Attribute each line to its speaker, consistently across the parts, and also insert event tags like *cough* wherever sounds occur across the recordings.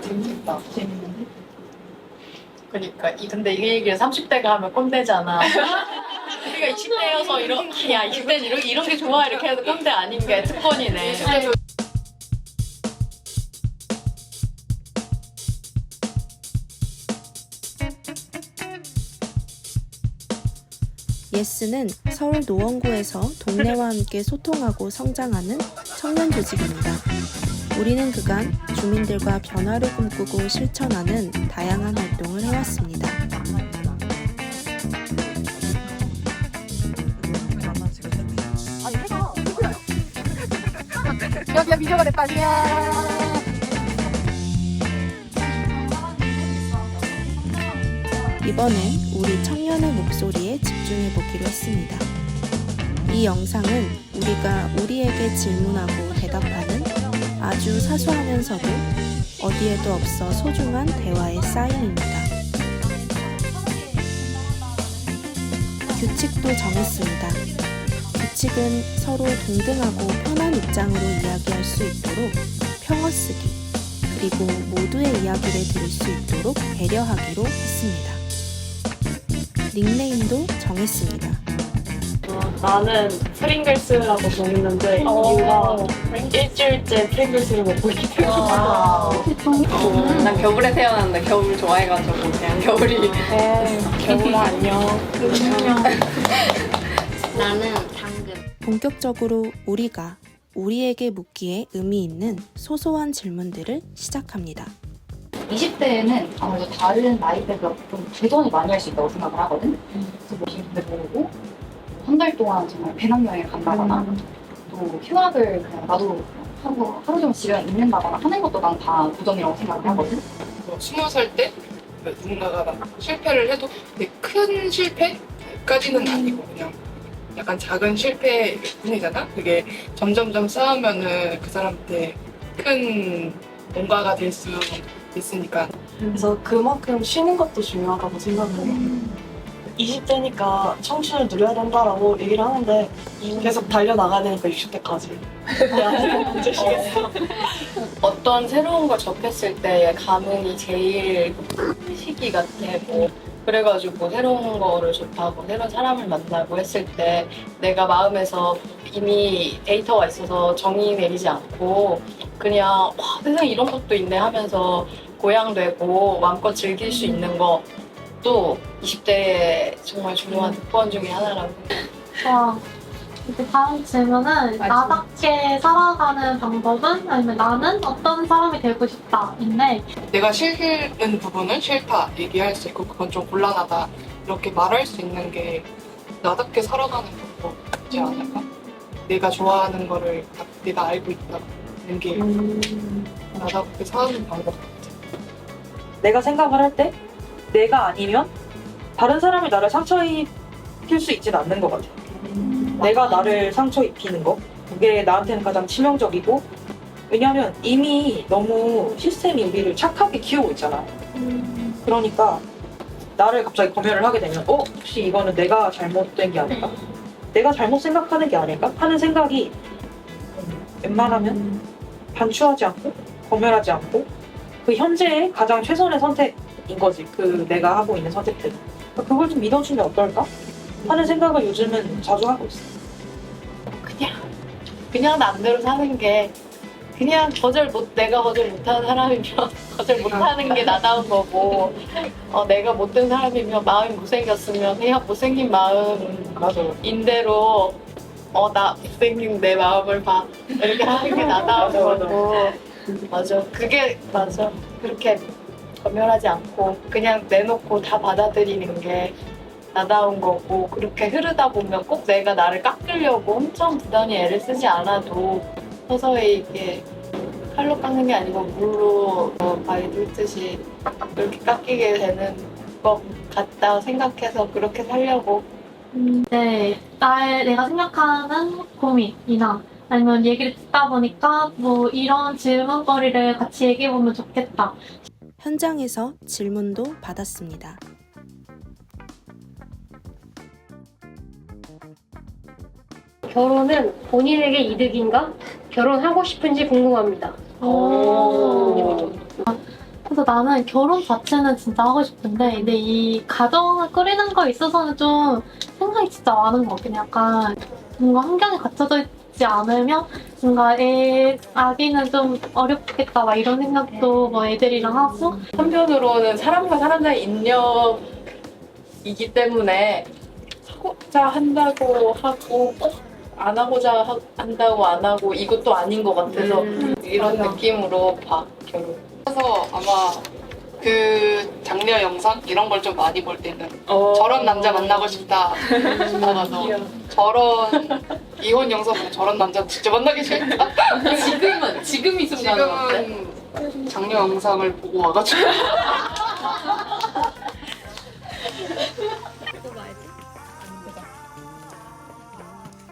Speaker 1: 재밌겠다. 재밌는데? 그러니까 이 근데 이 얘기를 30대가 하면 꼰대잖아. 우리가 20대여서 이런 야 20대 이런 이런 게 좋아 이렇게 해도 꼰대 아닌 게 특권이네.
Speaker 2: 예스는 서울 노원구에서 동네와 함께 소통하고 성장하는 청년 조직입니다. 우리는 그간 주민들과 변화를 꿈꾸고 실천하는 다양한 활동을 해왔습니다. 이번엔 우리 청년의 목소리에 집중해 보기로 했습니다. 이 영상은 우리가 우리에게 질문하고 대답하는 아주 사소하면서도 어디에도 없어 소중한 대화의 사인입니다. 규칙도 정했습니다. 규칙은 서로 동등하고 편한 입장으로 이야기할 수 있도록 평어 쓰기, 그리고 모두의 이야기를 들을 수 있도록 배려하기로 했습니다. 닉네임도 정했습니다.
Speaker 3: 어, 나는 프링글스라고 정했는데 이유가 일주일째 프링글스를 먹고 있기 때문에
Speaker 1: 아. 난 겨울에 태어났는데 겨울 좋아해가지고 그냥 겨울이
Speaker 3: 겨울아 안녕 *laughs*
Speaker 4: 나는 당근.
Speaker 2: 본격적으로 우리가 우리에게 묻기에 의미 있는 소소한 질문들을 시작합니다.
Speaker 5: 20대에는 아무래도 다른 나이대보다 좀 개선을 많이 할 수 있다고 생각을 하거든. 그래서 뭐 기분도 모르고 한 달 동안 정말 배낭여행을 간다거나 또 휴학을 그냥 나도 하루, 하루 종일 집에 있는다거나 하는 것도 난 다 도전이라고 생각을 하거든.
Speaker 6: 뭐 스무 살 때 누군가가 막 실패를 해도 되게 큰 실패까지는 아니고 그냥 약간 작은 실패뿐이잖아. 그게 점점점 쌓으면은 그 사람한테 큰 뭔가가 될 수 있으니까.
Speaker 3: 그래서 그만큼 쉬는 것도 중요하다고 생각을 해요 20대니까 청춘을 누려야 된다라고 얘기를 하는데 계속 달려나가야 되니까 60대까지 야 언제 쉬겠어
Speaker 1: 어떤 새로운 걸 접했을 때의 감흥이 제일 큰 시기 같아. 뭐 그래가지고 새로운 거를 접하고 새로운 사람을 만나고 했을 때 내가 마음에서 이미 데이터가 있어서 정의 내리지 않고 그냥 와 세상에 이런 것도 있네 하면서 고양되고 마음껏 즐길 수 있는 것도 20대의 정말 중요한 특권 중에 하나라고.
Speaker 7: 와, 이제 다음 질문은 나답게 살아가는 방법은 아니면 나는 어떤 사람이 되고 싶다인데
Speaker 6: 내가 싫은 부분은 싫다 얘기할 수 있고 그건 좀 곤란하다 이렇게 말할 수 있는 게 나답게 살아가는 방법이지 않을까? 내가 좋아하는 거를 딱 내가 알고 있다는 게 나답게 사는 방법 같아.
Speaker 8: 내가 생각을 할 때 내가 아니면 다른 사람이 나를 상처 입힐 수 있지는 않는 것 같아. 내가 나를 상처 입히는 거 그게 나한테는 가장 치명적이고 왜냐하면 이미 너무 시스템이 우리를 착하게 키우고 있잖아. 그러니까 나를 갑자기 검열을 하게 되면 어 혹시 이거는 내가 잘못된 게 아닐까? 내가 잘못 생각하는 게 아닐까? 하는 생각이 음, 웬만하면 반추하지 않고 검열하지 않고 그 현재의 가장 최선의 선택 인 거지. 그 내가 하고 있는 선택들. 그걸 좀 믿어주면 어떨까? 하는 생각을 요즘은 자주 하고 있어.
Speaker 1: 그냥 그냥 남대로 사는 게 그냥 거절 못 내가 거절 못하는 사람이면 *laughs* 거절 못하는 게 나다운 거고 어, 내가 못된 사람이면 마음이 못생겼으면 그냥 못생긴 마음인대로 어 나 못생긴 내 마음을 봐 이렇게 하는 게 나다운 거고 맞아 그게 맞아 그렇게 검열하지 않고 그냥 내놓고 다 받아들이는 게 나다운 거고 그렇게 흐르다 보면 꼭 내가 나를 깎으려고 엄청 부단히 애를 쓰지 않아도 서서히 이게 칼로 깎는 게 아니고 물로 뭐 바위 뚫듯이 그렇게 깎이게 되는 것 같다 생각해서 그렇게 살려고
Speaker 7: 네, 나의 내가 생각하는 고민이나 아니면 얘기를 듣다 보니까 뭐 이런 질문거리를 같이 얘기해보면 좋겠다.
Speaker 2: 현장에서 질문도 받았습니다.
Speaker 9: 결혼은 본인에게 이득인가? 결혼하고 싶은지 궁금합니다.
Speaker 7: 오. 그래서 나는 결혼 자체는 진짜 하고 싶은데 근데 이 가정을 꾸리는 거에 있어서는 좀 생각이 진짜 많은 것 같긴 해. 약간 뭔가 환경에 갖춰져 있 지 않으면 뭔가 애 아기는 좀 어렵겠다 막 이런 생각도 뭐 애들이랑 하고
Speaker 1: 한편으로는 사람과 사람 사이 인력이기 때문에 하고자 한다고 하고 꼭안 하고자 하- 한다고 안 하고 이것도 아닌 것 같아서 이런 느낌으로 봐 결혼.
Speaker 6: 그래서 아마 그 장려 영상 이런 걸 좀 많이 볼 때는
Speaker 8: 어.
Speaker 6: 저런 남자 만나고 싶다 싶어가서 저런 이혼 영상 보고 저런 남자 진짜 만나기 싫다
Speaker 1: 지금은 지금 이 순간은 어때?
Speaker 6: 지금은 장려 영상을 보고 와가지고 *laughs*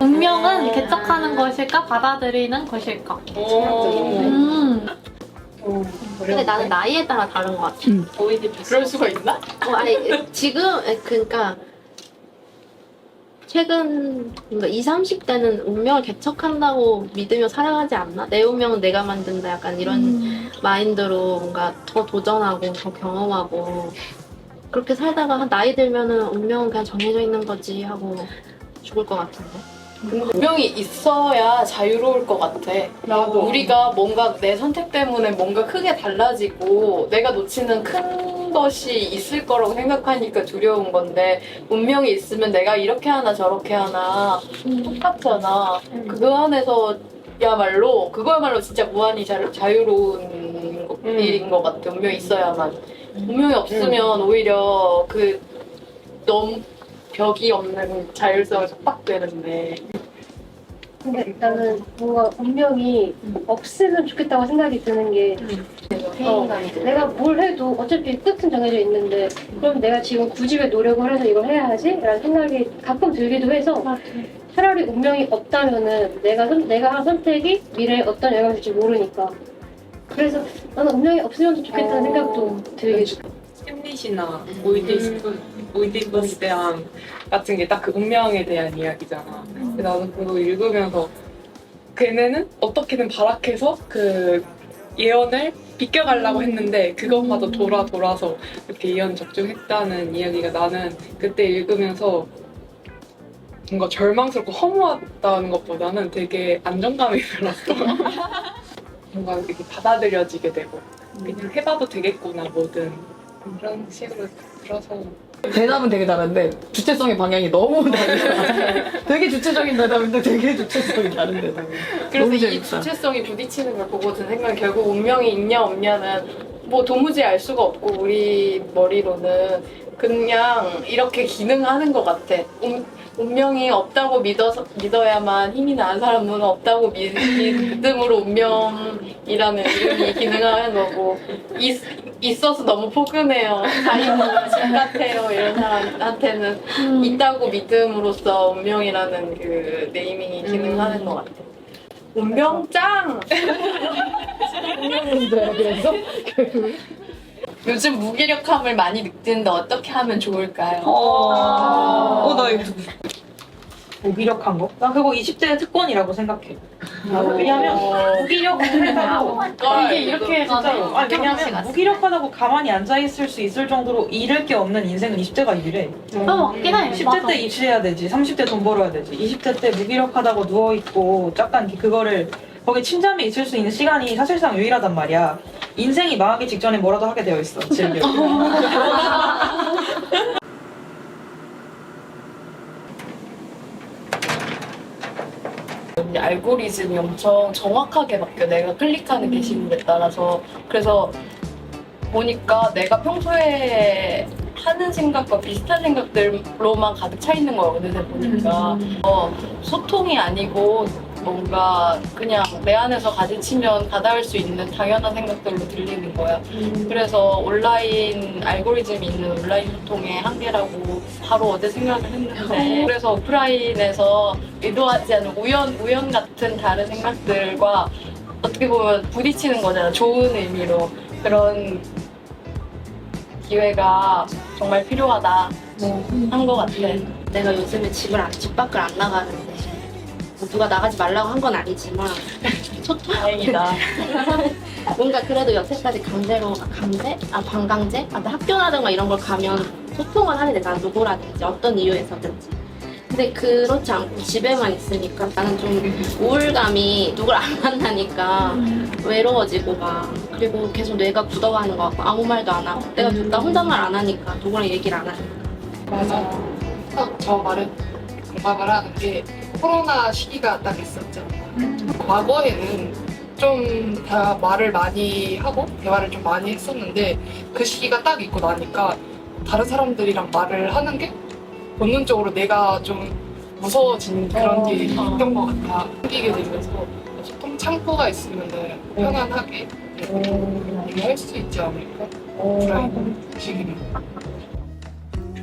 Speaker 7: 운명은 개척하는 것일까 받아들이는 것일까? 음.
Speaker 4: 근데 나는 나이에 따라 다른 것 같아.
Speaker 1: 그럴 수가 있나?
Speaker 4: 어, 아니 지금 그러니까 최근 뭔가 20, 30대는 운명을 개척한다고 믿으며 살아가지 않나? 내 운명은 내가 만든다 약간 이런
Speaker 7: 음.
Speaker 4: 마인드로 뭔가 더 도전하고 더 경험하고 그렇게 살다가 한 나이 들면은 운명은 그냥 정해져 있는 거지 하고 죽을 것 같은데.
Speaker 1: 운명이 있어야 자유로울 것 같아.
Speaker 6: 나도
Speaker 1: 우리가 뭔가 내 선택 때문에 뭔가 크게 달라지고 내가 놓치는 큰 것이 있을 거라고 생각하니까 두려운 건데 운명이 있으면 내가 이렇게 하나 저렇게 하나 똑같잖아. 그거 안에서 야말로 그거야말로 진짜 무한히 자, 자유로운 거- 일인 것 같아. 운명이 있어야만. 운명이 없으면 오히려 그 너무 벽이 없는 자율성을 속박되는데.
Speaker 9: 근데 나는 뭔가 운명이 없으면 좋겠다고 생각이 드는 게 어, 내가 뭘 해도 어차피 끝은 정해져 있는데 그럼 내가 지금 굳이 왜 노력을 해서 이걸 해야 하지? 라는 생각이 가끔 들기도 해서 차라리 운명이 없다면은 내가 선, 내가 한 선택이 미래에 어떤 영향을 줄지 모르니까. 그래서 나는 운명이 없으면 좀 좋겠다는 생각도 들게 돼.
Speaker 10: 햄릿이나 오이디스 오이디버스 대한 같은 게 딱 그 운명에 대한 이야기잖아. 근데 나는 그거 읽으면서 걔네는 어떻게든 발악해서 그 예언을 비껴가려고 했는데 그것마저 돌아 돌아서 이렇게 예언 적중했다는 이야기가 나는 그때 읽으면서 뭔가 절망스럽고 허무하다는 것보다는 되게 안정감이 *laughs* 들었어. 뭔가 이렇게 받아들여지게 되고. 그냥 해봐도 되겠구나 뭐든 그런 식으로 들어서
Speaker 11: 대답은 되게 다른데 주체성의 방향이 너무 *laughs* 다르다. 되게 주체적인 대답인데 되게 주체성이 다른 대답.
Speaker 1: 그래서
Speaker 11: 너무
Speaker 1: 이
Speaker 11: 재밌다.
Speaker 1: 주체성이 부딪히는 걸 보고 든 생각은 결국 운명이 있냐 없냐는 뭐 도무지 알 수가 없고 우리 머리로는 그냥 이렇게 기능하는 것 같아. 운, 운명이 없다고 믿어서 믿어야만 힘이 나는 사람은 없다고 믿, 믿음으로 운명이라는 이름이 기능하는 거고 있, 있어서 너무 포근해요. 집 같아요. 이런 사람한테는 있다고 믿음으로써 운명이라는 그 네이밍이 기능하는 것 같아. 운명 짱!
Speaker 11: 운명인데 그래서
Speaker 1: 요즘 무기력함을 많이 느끼는데 어떻게 하면 좋을까요?
Speaker 8: 어, 나 이거 무기력한 거? 난 그거 20대 특권이라고 생각해. 왜냐면 무기력하다고
Speaker 1: 이게 이렇게
Speaker 8: 진짜로. 아니, 왜냐면 무기력하다고 가만히 앉아 있을 수 있을 정도로 잃을 게 없는 인생은 20대가 유일해.
Speaker 7: 어, 맞긴 해.
Speaker 8: 10대 때 입시해야 되지, 30대 돈 벌어야 되지, 20대 때 무기력하다고 누워 있고 약간 그거를 거기 침잠이 있을 수 있는 시간이 사실상 유일하단 말이야. 인생이 망하기 직전에 뭐라도 하게 되어 있어, 즐겨.
Speaker 1: 이제 알고리즘이 엄청 정확하게 바뀌어. 내가 클릭하는 게시물에 따라서. 그래서 보니까 내가 평소에 하는 생각과 비슷한 생각들로만 가득 차 있는 거야 어느새 보니까. 어, 소통이 아니고 뭔가 그냥 내 안에서 가지치면 다가올 수 있는 당연한 생각들로 들리는 거야. 그래서 온라인 알고리즘이 있는 온라인 소통의 한계라고 바로 어제 생각을 했는데 그래서 오프라인에서 의도하지 않은 우연 우연 같은 다른 생각들과 어떻게 보면 부딪히는 거잖아. 좋은 의미로. 그런 기회가 정말 필요하다 한것 같아.
Speaker 4: 내가 요즘에 집을 안, 집 밖을 안 나가는데 뭐 누가 나가지 말라고 한 건 아니지만 소통
Speaker 1: 다행이다. *laughs*
Speaker 4: 뭔가 그래도 여태까지 강제로 아, 강제? 아 반강제? 아 학교라든가 이런 걸 가면 소통을 하게 되잖아 누구라든지 어떤 이유에서든지 근데 그렇지 않고 집에만 있으니까 나는 좀 우울감이 누굴 안 만나니까 외로워지고 막 그리고 계속 뇌가 굳어가는 것 같고 아무 말도 안 하고 내가 나 혼잣말 안 하니까 누구랑 얘기를 안 하니까
Speaker 6: 맞아. 딱 저 말에 공감을 하는 게 코로나 시기가 딱 있었죠. 과거에는 좀 다 말을 많이 하고 대화를 좀 많이 했었는데 그 시기가 딱 있고 나니까 다른 사람들이랑 말을 하는 게 본능적으로 내가 좀 무서워진 그런 게 있던 것 같아. 생기게 되면서 소통 창구가 있으면 편안하게 얘기할 수 있지 않을까? 그런 시기는.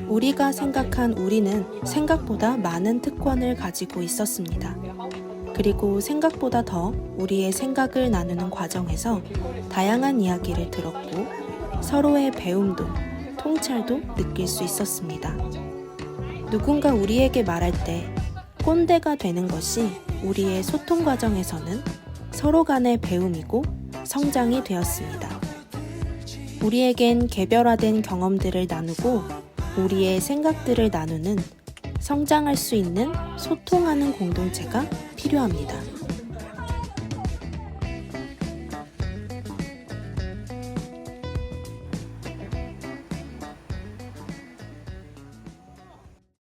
Speaker 2: 우리가 생각한 우리는 생각보다 많은 특권을 가지고 있었습니다. 그리고 생각보다 더 우리의 생각을 나누는 과정에서 다양한 이야기를 들었고 서로의 배움도 통찰도 느낄 수 있었습니다. 누군가 우리에게 말할 때 꼰대가 되는 것이 우리의 소통 과정에서는 서로 간의 배움이고 성장이 되었습니다. 우리에겐 개별화된 경험들을 나누고 우리의 생각들을 나누는 성장할 수 있는 소통하는 공동체가 필요합니다.